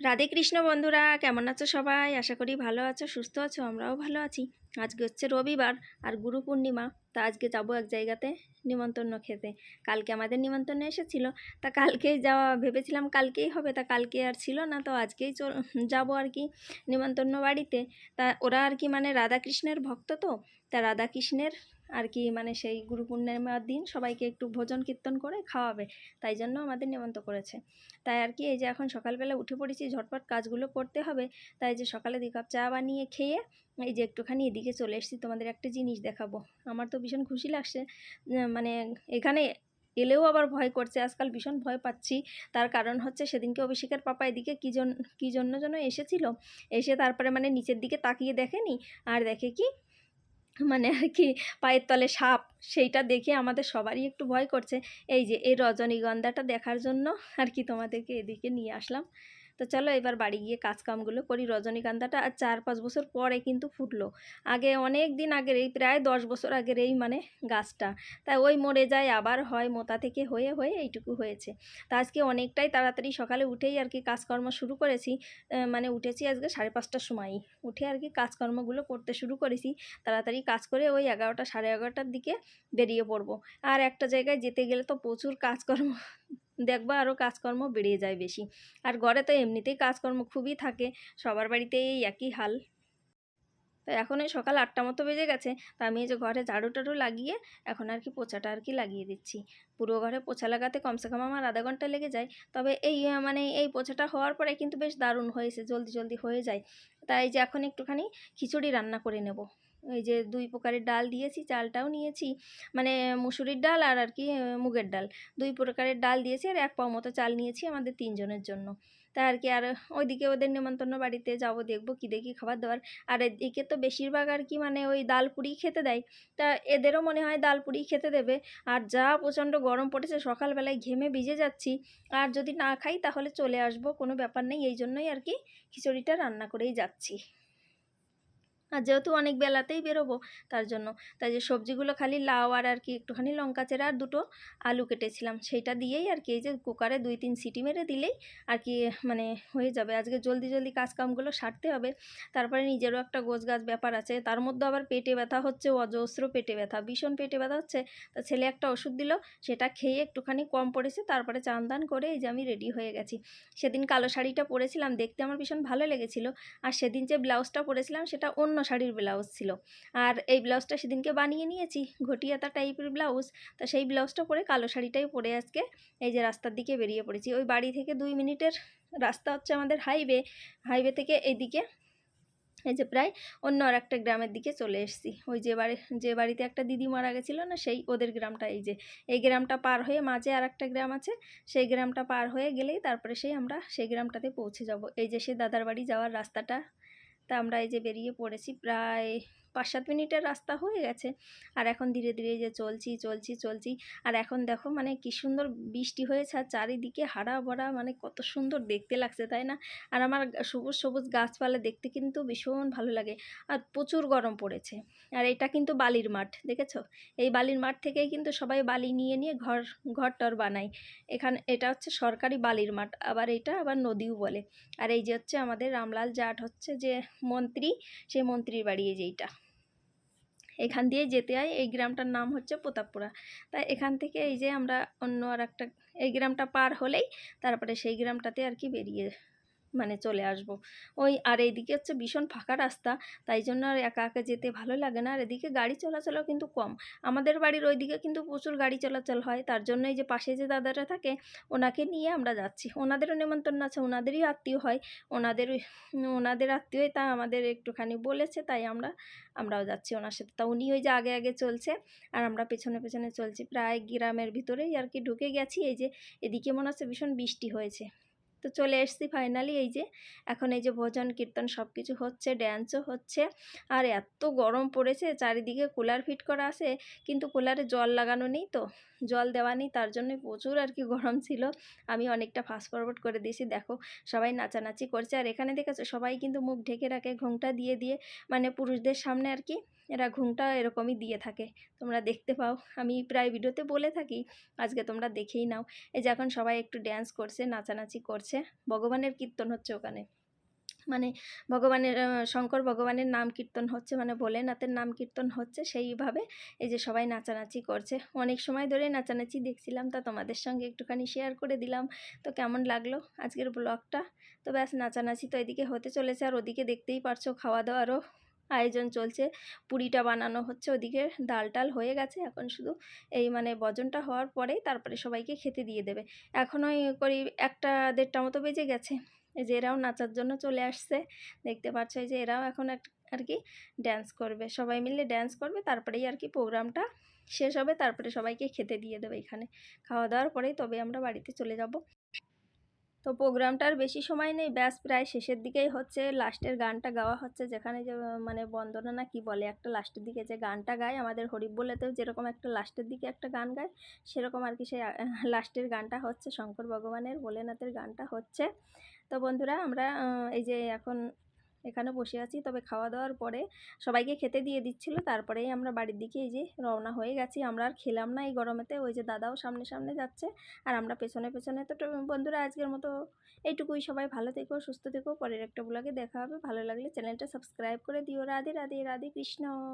রাধে কৃষ্ণ বন্ধুরা, কেমন আছো সবাই? আশা করি ভালো আছো, সুস্থ আছো, আমরাও ভালো আছি। আজকে হচ্ছে রবিবার আর গুরু পূর্ণিমা, তা আজকে যাব এক জায়গাতে নিমন্ত্রণ খেতে। কালকে আমাদের নিমন্ত্রণ এসেছিল, তা কালকেই যাওয়া, ভেবেছিলাম কালকেই হবে, তা কালকে আর ছিল না, তো আজকেই চল, যাব আর কি নিমন্ত্রণ বাড়িতে। তা ওরা আর কি মানে রাধাকৃষ্ণের ভক্ত তো, তা রাধাকৃষ্ণের আর কি মানে সেই গুরু পূর্ণিমার দিন সবাইকে একটু ভোজন কীর্তন করে খাওয়াবে, তাই জন্য আমাদের নিমন্ত্রণ করেছে। তাই আর কি এই যে এখন সকালবেলা উঠে পড়েছি, ঝটপট কাজগুলো করতে হবে, তাই যে সকালে দু কাপ চা বানিয়ে খেয়ে এই যে একটুখানি এদিকে চলে এসেছি, তোমাদের একটা জিনিস দেখাবো। আমার তো ভীষণ খুশি লাগছে মানে এখানে এলেও আবার ভয় করছে, আজকাল ভীষণ ভয় পাচ্ছি। তার কারণ হচ্ছে সেদিনকে অভিষেকের পাপা এদিকে কী জন, কী জন্য যেন এসেছিল, এসে তারপরে মানে নিচের দিকে তাকিয়ে দেখেনি, আর দেখে কি মানে আর কি পায়ের তলে সাপ, সেইটা দেখে আমাদের সবারই একটু ভয় করছে। এই যে এই রজনীগন্ধাটা দেখার জন্য আর কি তোমাদেরকে এদিকে নিয়ে আসলাম। তো চলো এবার বাড়ি গিয়ে কাজকামগুলো করি। রজনীগন্ধাটা আর চার পাঁচ বছর পরে কিন্তু ফুটলো। আগে অনেক দিন আগের এই প্রায় দশ বছর আগের এই মানে গাছটা। তাই ওই মরে যায়, আবার হয় মোতা থেকে হয়ে হয়ে এইটুকু হয়েছে। তা আজকে অনেকটাই তাড়াতাড়ি সকালে উঠেই আর কি কাজকর্ম শুরু করেছি। মানে উঠেছি আজকে সাড়ে পাঁচটার সময়ই। উঠে আর কি কাজকর্মগুলো করতে শুরু করেছি। তাড়াতাড়ি কাজ করে ওই এগারোটা সাড়ে এগারোটার দিকে বেরিয়ে পড়ব। আর একটা জায়গায় যেতে গেলে তো প্রচুর কাজকর্ম দেখবা আরও কাজকর্ম বেড়ে যায় বেশি। আর ঘরে তো এমনিতেই কাজকর্ম খুবই থাকে, সবার বাড়িতে এই একই হাল। তো এখন ওই সকাল আটটা মতো বেজে গেছে, তা আমি এই যে ঘরে ঝাড়ু টাড়ু লাগিয়ে এখন আর কি পোছাটা আর কি লাগিয়ে দিচ্ছি। পুরো ঘরে পোছা লাগাতে কমসে কম আমার আধা ঘণ্টা লেগে যায়, তবে এই মানে এই পোছাটা হওয়ার পরে কিন্তু বেশ দারুণ হয়েছে, জলদি জলদি হয়ে যায়। তাই যে এখন একটুখানি খিচুড়ি রান্না করে নেব। ওই যে দুই প্রকারের ডাল দিয়েছি, চালটাও নিয়েছি। মানে মুসুরির ডাল আর আর কি মুগের ডাল। দুই প্রকারের ডাল দিয়েছি আর এক পাও মতো চাল নিয়েছি আমাদের তিনজনের জন্য। তা আর কি, আর ওইদিকে ওদের নেমন্তন্ন বাড়িতে যাব, দেখব কী দেখি খাবার দাবার আর এদিকে তো বেশিরভাগ আর কি মানে ওই ডাল পুরি খেতে দেয়। তা এদেরও মনে হয় ডাল পুরি খেতে দেবে। আর যা প্রচণ্ড গরম পড়েছে, সকালবেলায় ঘেমে ভিজে যাচ্ছি। আর যদি না খাই তাহলে চলে আসব, কোনো ব্যাপার নেই। এই জন্যই আর কি খিচুড়িটা রান্না করেই যাচ্ছি। আর যেহেতু অনেক বেলাতেই বেরোবো, তার জন্য। তাই যে সবজিগুলো খালি লাউ আর আর কি একটুখানি লঙ্কা চেরা আর দুটো আলু কেটেছিলাম, সেইটা দিয়েই আর কি এই যে কুকারে দুই তিন সিটি মেরে দিলেই আর কি মানে হয়ে যাবে। আজকে জলদি জলদি কাজকামগুলো সারতে হবে, তারপরে নিজেরও একটা গোছ গাছ ব্যাপার আছে, তার মধ্যে আবার পেটে ব্যথা হচ্ছে, অজস্র পেটে ব্যথা, ভীষণ পেটে ব্যথা হচ্ছে। তা ছেলে একটা ওষুধ দিল, সেটা খেয়ে একটুখানি কম পড়েছে, তারপরে চান দান করে এই যে আমি রেডি হয়ে গেছি। সেদিন কালো শাড়িটা পরেছিলাম, দেখতে আমার ভীষণ ভালো লেগেছিল, আর সেদিন যে ব্লাউজটা পরেছিলাম, সেটা অন্য শাড়ির ব্লাউজ ছিল। আর এই ব্লাউজটা সেদিনকে বানিয়ে নিয়েছি, ঘটিয়াতা টাইপের ব্লাউজ। তা সেই ব্লাউজটা পরে কালো শাড়িটাই পরে আজকে এই যে রাস্তার দিকে বেরিয়ে পড়েছি। ওই বাড়ি থেকে দুই মিনিটের রাস্তা হচ্ছে আমাদের হাইওয়ে। হাইওয়ে থেকে এইদিকে এই যে প্রায় অন্য আর একটা গ্রামের দিকে চলে এসেছি। ওই যে বাড়ি, যে বাড়িতে একটা দিদি মারা গেছিল না, সেই ওদের গ্রামটা এই যে। এই গ্রামটা পার হয়ে মাঝে আর একটা গ্রাম আছে। সেই গ্রামটা পার হয়ে গেলেই তারপরে সেই আমরা সেই গ্রামটাতে পৌঁছে যাব। এই যে সে দাদার বাড়ি যাওয়ার রাস্তাটা তা আমরা এই যে বেরিয়ে পড়েছি প্রায় পাঁচ সাত মিনিটের রাস্তা হয়ে গেছে। আর এখন ধীরে ধীরে যে চলছি চলছি চলছি। আর এখন দেখো মানে কি সুন্দর বৃষ্টি হয়েছে আর চারিদিকে হারা ভরা মানে কত সুন্দর দেখতে লাগছে, তাই না? আর আমার সবুজ সবুজ গাছপালা দেখতে কিন্তু ভীষণ ভালো লাগে। আর প্রচুর গরম পড়েছে। আর এটা কিন্তু বালির মাঠ, দেখেছ? এই বালির মাঠ থেকেই কিন্তু সবাই বালি নিয়ে নিয়ে ঘর ঘর টর বানায়। এখানে, এটা হচ্ছে সরকারি বালির মাঠ, আবার এটা আবার নদীও বলে। আর এই যে হচ্ছে আমাদের রামলাল জাট হচ্ছে যে মন্ত্রী, সেই মন্ত্রীর বাড়ি এই যেইটা এখান দিয়ে যেতে হয়। এই গ্রামটার নাম হচ্ছে প্রতাপপুরা তাই এখান থেকে এই যে আমরা অন্য আর একটা এই গ্রামটা পার হলেই তারপরে সেই গ্রামটাতে আর কি বেরিয়ে মানে চলে আসব। ওই আর এইদিকে হচ্ছে ভীষণ ফাঁকা রাস্তা, তাই জন্য আর একা একা যেতে ভালো লাগে না। আর এদিকে গাড়ি চলাচলও কিন্তু কম। আমাদের বাড়ির ওইদিকে কিন্তু প্রচুর গাড়ি চলাচল হয়, তার জন্য এই যে পাশে যে দাদাটা থাকে, ওনাকে নিয়ে আমরা যাচ্ছি। ওনাদেরও নেমন্তন্ন আছে, ওনাদেরই আত্মীয় হয়। ওনাদের ওনাদের আত্মীয় তা আমাদের একটুখানি বলেছে, তাই আমরা, আমরাও যাচ্ছি ওনার সাথে। তা উনি ওই যে আগে আগে চলছে, আর আমরা পেছনে পেছনে চলছি। প্রায় গ্রামের ভিতরেই আর কি ঢুকে গেছি। এই যে এদিকে মনে হচ্ছে ভীষণ বৃষ্টি হয়েছে। তো চলে এসছি ফাইনালি এই যে, এখন এই যে ভজন, কীর্তন সব কিছু হচ্ছে ড্যান্সও হচ্ছে। আর এত গরম পড়েছে, চারিদিকে কুলার ফিট করা আছে, কিন্তু কুলারে জল লাগানো নেই তো, জল দেওয়া নেই, তার জন্যই প্রচুর আর কি গরম ছিল। আমি অনেকটা ফাস্ট ফরওয়ার্ড করে দিয়েছি, দেখো, সবাই নাচানাচি করছে। আর এখানে দেখেছ, সবাই কিন্তু মুখ ঢেকে রাখে, ঘুমটা দিয়ে দিয়ে মানে পুরুষদের সামনে আর কি, এরা ঘুমটা এরকমই দিয়ে থাকে। তোমরা দেখতে পাও, আমি প্রায় ভিডিওতে বলে থাকি, আজকে তোমরা দেখেই নাও। এই যে এখন সবাই একটু ড্যান্স করছে, নাচানাচি করছে। করছে ভগবানের কীর্তন হচ্ছে ওখানে। মানে ভগবানের শঙ্কর ভগবানের নাম কীর্তন হচ্ছে মানে ভোলেনাথের নাম কীর্তন হচ্ছে, সেইভাবে এই যে সবাই নাচানাচি করছে। অনেক সময় ধরে নাচানাচি দেখছিলাম, তা তোমাদের সঙ্গে একটুখানি শেয়ার করে দিলাম। তো কেমন লাগল আজকের ব্লগটা তো ব্যাস, নাচানাচি তো এদিকে হতে চলেছে, আর ওদিকে দেখতেই পারছ খাওয়া দাওয়ারও আয়োজন চলছে। পুরিটা বানানো হচ্ছে ওদিকে ডাল টাল হয়ে গেছে। এখন শুধু এই মানে বজনটা হওয়ার পরেই তারপরে সবাইকে খেতে দিয়ে দেবে। এখন ওই করি একটা দেড়টা মতো বেজে গেছে। এই যে এরাও নাচার জন্য চলে আসছে। দেখতে পাচ্ছ যে এরাও এখন আর কি ড্যান্স করবে। সবাই মিলে ড্যান্স করবে, তারপরেই আর কি প্রোগ্রামটা শেষ হবে। তারপরে সবাইকে খেতে দিয়ে দেবে এখানে। খাওয়া দাওয়ার পরেই তবে আমরা বাড়িতে চলে যাব। তো প্রোগ্রামটার বেশি সময় নেই, ব্যাস প্রায় শেষের দিকেই হচ্ছে, লাস্টের গানটা গাওয়া হচ্ছে, যেখানে যে মানে বন্দনা না কি বলে, একটা লাস্টের দিকে যে গানটা গায়, আমাদের হরিব বলেতেও যেরকম একটা লাস্টের দিকে একটা গান গায়, সেরকম আর কি সেই, লাস্টের গানটা হচ্ছে, শঙ্কর ভগবানের ভোলেনাথের গানটা হচ্ছে। তো বন্ধুরা, আমরা এই যে এখন এখানে বসে আছি। তবে খাওয়া দাওয়ার পরে সবাইকে খেতে দিয়ে দিচ্ছিল। তারপরেই আমরা বাড়ির দিকে এই যে রওনা হয়ে গেছি। আমরা আর খেলাম না এই গরমেতে। ওই যে দাদাও সামনে সামনে যাচ্ছে। আর আমরা পেছনে পেছনে তো বন্ধুরা আজকের মতো এইটুকুই। সবাই ভালো থেকো, সুস্থ থেকো। পরের একটা ব্লগে দেখা হবে। ভালো লাগলে চ্যানেলটা সাবস্ক্রাইব করে দিও। রাধে রাধে রাধে কৃষ্ণ।